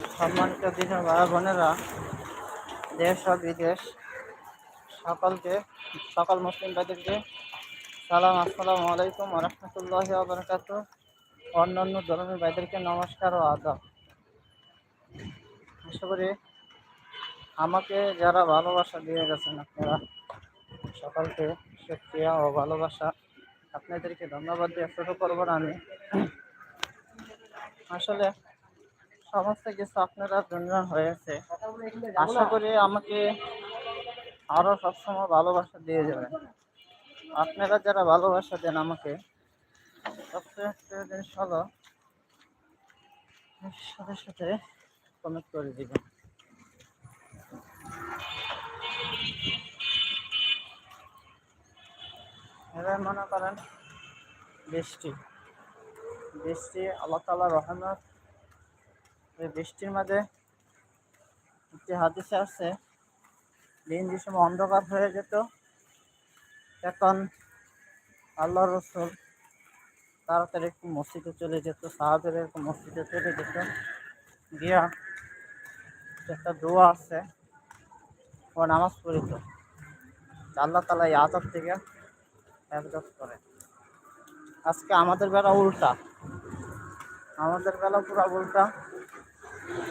সম্মানিত দিনের ভাই বোনেরা, দেশ ও বিদেশ, সকলকে, সকল মুসলিম ভাইদেরকে সালাম, আসসালামু আলাইকুম রহমতুল্লাহ আবরকাত অন্যান্য ধর্মের ভাইদেরকে নমস্কার ও আদাব। আশা করি আমাকে যারা ভালোবাসা দিয়ে গেছেন আপনারা, সকলকে সুক্রিয়া ও ভালোবাসা। আপনাদেরকে ধন্যবাদ দিয়ে শুরু করব আমি। আসলে সমস্ত কিছু আপনারা জন্য হয়েছে। আশা করি আমাকে আরও সবসময় ভালোবাসা দিয়ে যাবেন। আপনারা যারা ভালোবাসা দেন আমাকে, সবচেয়ে একটা জিনিস হলো, সাথে সাথে কমেন্ট করে দিবেন। এবার মনে করেন, বৃষ্টি। বৃষ্টি আল্লাহ তালা রহমত বৃষ্টির মাঝে একটি হাদিসে আছে, দিন যে সময় অন্ধকার হয়ে যেত, এখন আল্লাহ রসুল তাড়াতাড়ি একটু মসজিদে চলে যেত, সাহাবের একটু মসজিদে চলে যেত। গিয়া একটা দোয়া আছে, ও নামাজ পড়িত। আল্লাহ তালা এই থেকে হেফাজত করে। আজকে আমাদের বেলা উল্টা। আমাদের বেলা পুরা উল্টা।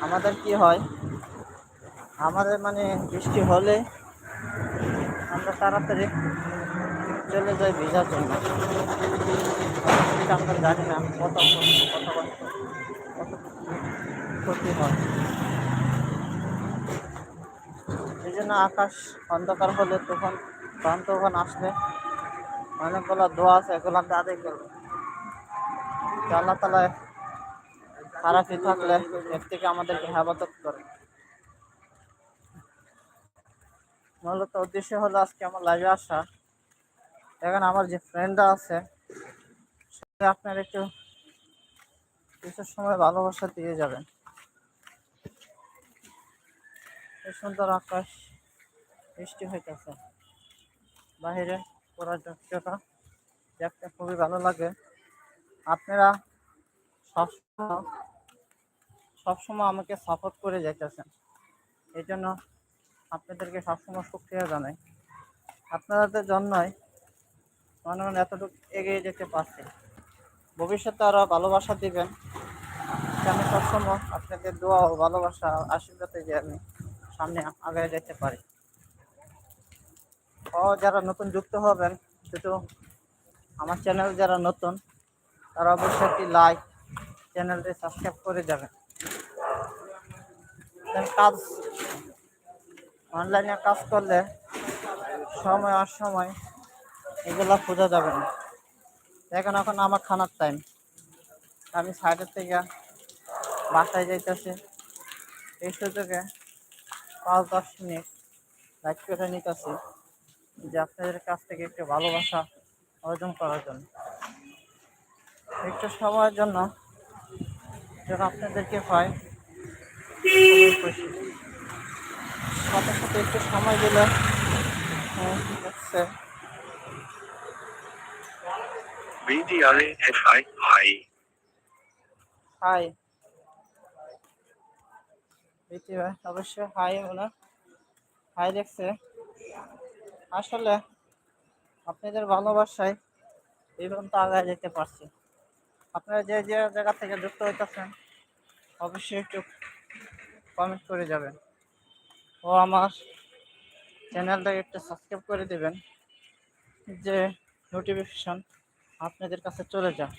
আমাদের কি হয়? আমাদের মানে বৃষ্টি হলে আমরা তাড়াতাড়ি চলে যাই ভিজার জন্য। আমরা জানি না কত কত কত ক্ষতি হয়। এই জন্য আকাশ অন্ধকার হলে তখন তখন তখন আসলে অনেকগুলো দোয়া আছে, এগুলো আমরা আদায় করব। আল্লাহ তালা খারাপই থাকলে এর থেকে আমাদেরকে হেফাজত করে। মূলত উদ্দেশ্য হলো আজকে আমার লাইভে আসা। এখন আমার যে ফ্রেন্ডরা আছে, সে আপনার একটু কিছু সময় ভালোবাসা দিয়ে যাবেন। সুন্দর আকাশ, বৃষ্টি হইতেছে। বাহিরে পুরা দৃশ্যটা দেখতে খুবই ভালো লাগে। আপনারা সবসময় সবসময় আমাকে সাপোর্ট করে যাইতেছেন। এই জন্য আপনাদেরকে সবসময় সুক্রিয়া জানাই। আপনাদের জন্যই মনে মনে এতটুকু এগিয়ে যেতে পারছে। ভবিষ্যতে আরও ভালোবাসা দিবেন। আমি সবসময় আপনাদের দোয়া ও ভালোবাসা, আশীর্বাদে যে আমি সামনে আগে যেতে পারি। ও যারা নতুন যুক্ত হবেন, শুধু আমার চ্যানেল যারা নতুন, তারা অবশ্যই একটি লাইক চ্যানেলটি সাবস্ক্রাইব করে যাবেন। কাজ। অনলাইনে কাজ করলে সময় অসময় এগুলো খোঁজা যাবে না। দেখেন এখন আমার খানার টাইম আমি সাইডের থেকে বাসায় যাইতেছি। এই সুযোগে পাঁচ দশ মিনিট লাইক করে নিতেছি যে আপনাদের কাছ থেকে একটু ভালোবাসা অর্জন করার জন্য। একটু সময়ের জন্য যেন আপনাদেরকে খুশি সাথে সাথে একটু সময়. হাই প্রীতি অবশ্যই হাই হলো হাই দেখছে। আসলে আপনাদের ভালোবাসায় এই পর্যন্ত আগায় যেতে পারছি। আপনারা যে যে জায়গা থেকে যুক্ত হইতেছেন, অবশ্যই একটু কমেন্ট করে যাবেন। ও আমার চ্যানেলটাকে একটু সাবস্ক্রাইব করে দেবেন। যে নোটিফিকেশন আপনাদের কাছে চলে যায়।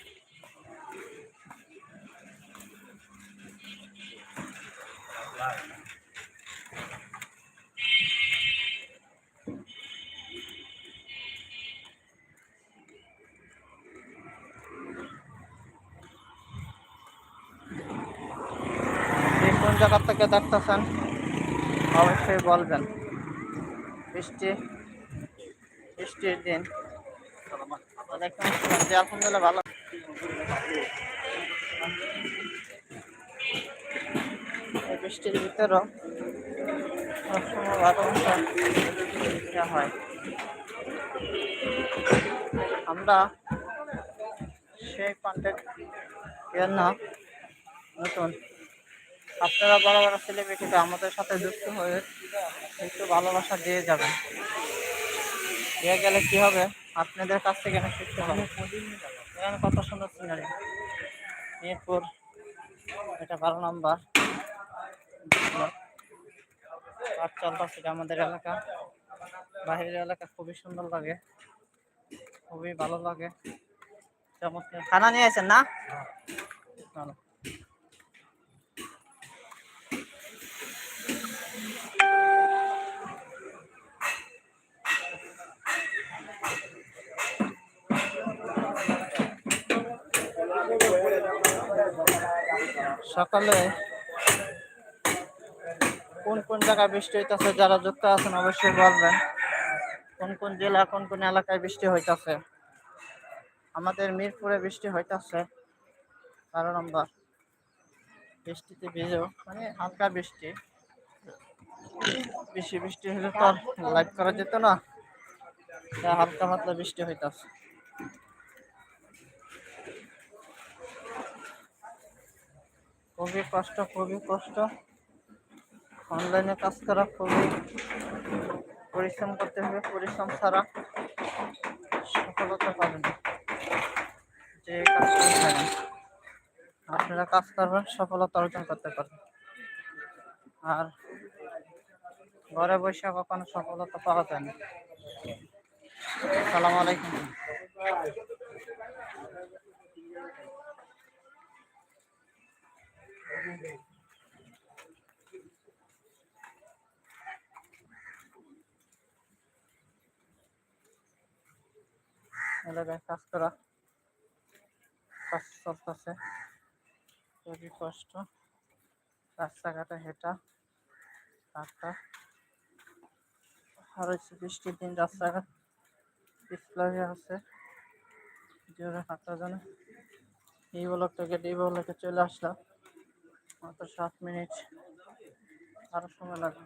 আপনি জায়গা থেকে দেখতেছেন, অবশ্যই বলবেন। বৃষ্টি, বৃষ্টির দিন। আলহামদুলিল্লাহ ভালো। বৃষ্টির ভিতরেও সবসময় দেওয়া হয়। আমরা সেই এর না নতুন আপনারা বড় বড় সেলিব্রিটিকে আমাদের সাথে যুক্ত হয়ে একটু ভালোবাসা দিয়ে যাবেন। দিয়ে গেলে কি হবে? আপনাদের কাছ থেকে আমি শিখতে পারব এখানে কত সুন্দর সিনারি মিরপুর এটা বারো নম্বর। আর চলতেছে আমাদের এলাকা। বাইরের এলাকা খুবই সুন্দর লাগে। খুবই ভালো লাগে। চমৎকার। খানা নিয়ে আসেন না? ভালো। সকালে কোন কোন জায়গায় বৃষ্টি হইতেছে, যারা যুক্ত আছেন অবশ্যই বলবেন। কোন কোন জেলা, কোন কোন এলাকায় বৃষ্টি হইতেছে। আমাদের মিরপুরে বৃষ্টি হইতাছে কারণ আমরা বৃষ্টিতে ভিজেও মানে হালকা বৃষ্টি। বেশি বৃষ্টি হলে তো আর লাইভ করা যেত না। হালকা পাতলা বৃষ্টি হইতাছে। খুবই কষ্ট খুবই কষ্ট। অনলাইনে কাজ করা খুবই পরিশ্রম করতে হবে, পরিশ্রম ছাড়া সফলতা পাবেন। যে কাজ আপনারা কাজ করবেন, সফলতা অর্জন করতে পারবেন। আর ঘরে বসে কখনো সফলতা পাওয়া যায় না। সালাম আলাইকুম। এলাকায় কাজ করা। কাজ চলতেছে। খুবই কষ্ট। রাস্তাঘাটে হেঁটা, হাঁটা। আর হচ্ছে বৃষ্টির দিন রাস্তাঘাট পিছলা হয়ে আছে। জোরে হাঁটার জন্য এই বলক থেকে ডি বলকে চলে আসলাম। মাত্র সাত মিনিট। আরও সময় লাগবে।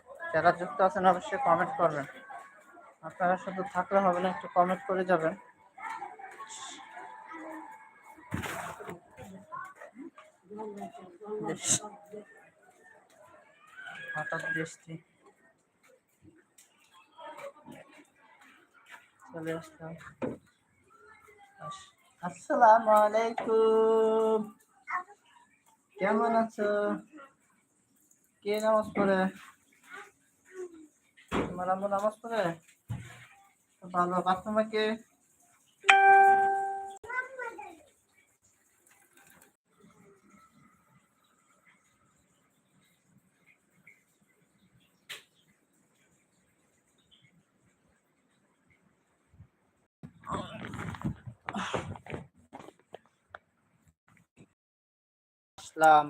যারা যুক্ত আছেন অবশ্যই কমেন্ট করবেন। আপনারা শুধু থাকলে হবে না, একটু কমেন্ট করে যাবেন। হঠাৎ বৃষ্টি। চলে আসলাম। আস- আসসালামু আলাইকুম। কেমন আছো? কে নামাজ পড়ে? তোমার আম্মু নামাজ পড়ে? ভালো বাথরুমে কে?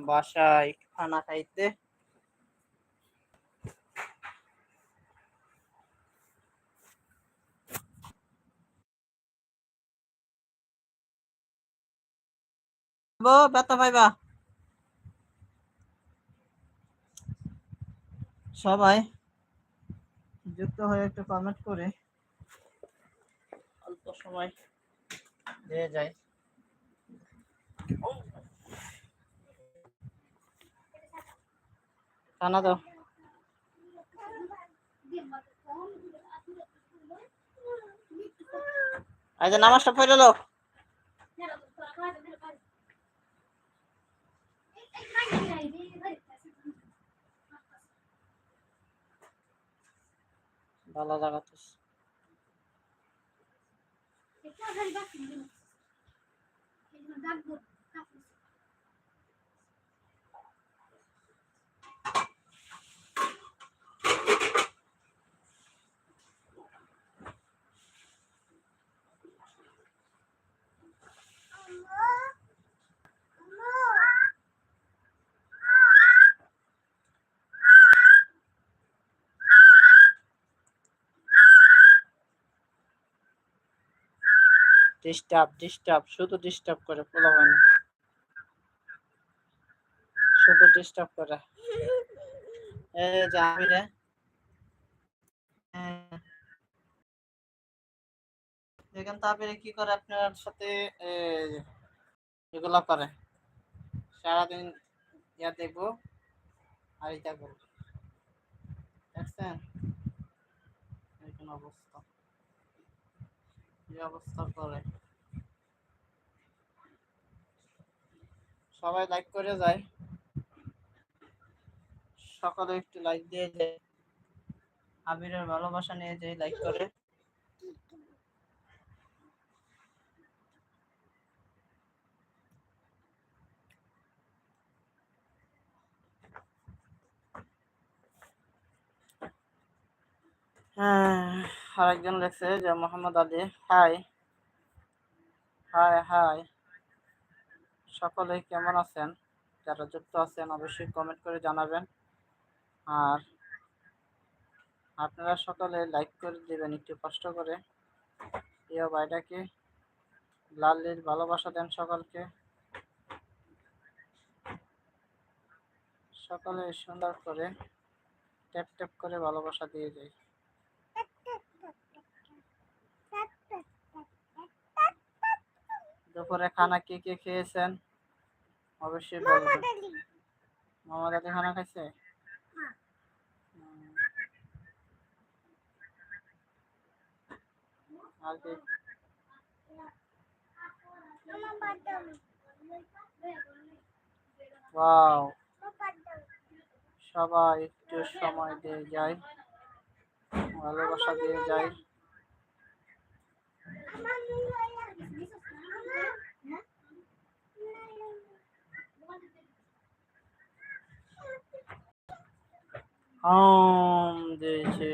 বাসায় খানা খাইতে। ব্যথা পাইবা সবাই যুক্ত হয়ে একটু কমেন্ট করে। অল্প সময় দিয়ে যায় টানা দাও। যে নামাজটা পড়ে লো। ভালো লাগাতেছ এটা ডিস্টার্ব ডিস্টার্ব শুধু ডিস্টার্ব করে পোলাবেন শুধু ডিস্টার্ব করে। এই যে আমি রে। দেখেন তারপরে কি করে আপনার সাথে এগুলা করে? সারাদিন ইয়া দেখব, আর এটা করব। দেখছেন? অবস্থা। করে? সবাই লাইক করে যায়। সকালে একটু লাইক দিয়ে যায়। আবিরের ভালোবাসা নিয়ে যে লাইক করে। হ্যাঁ। আরেকজন লেখছে যে Mohammad Ali, hi hi hi সকলে কেমন আছেন? যারা যুক্ত আছেন অবশ্যই কমেন্ট করে জানাবেন। আর আপনারা সকলে লাইক করে দেবেন, একটু কষ্ট করে। প্রিয় ভাইটাকে লাল্লির ভালোবাসা দেন সকলকে। সকলে সুন্দর করে ট্যাপ ট্যাপ করে ভালোবাসা দিয়ে যায়। দুপুরে খানা কে কে খেয়েছেন? অবশ্যই মোহাম্মদ আলী খানা খাইছে? আর কি? সবাই একটু সময় দিয়ে যায়, ভালোবাসা দিয়ে যায়। হম দিয়েছে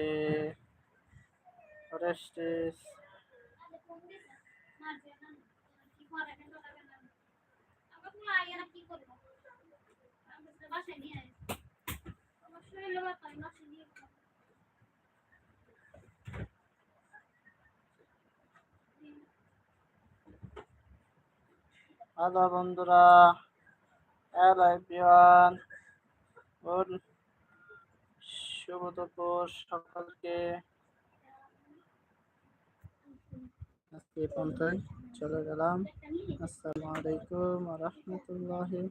রেস্টিস হ্যালো বন্ধুরা। হ্যালো এভরিওয়ান গুড শুভ দুপুর আজকে পন্থায় চলে গেলাম। আসসালামু আলাইকুম রহমতুল্লাহি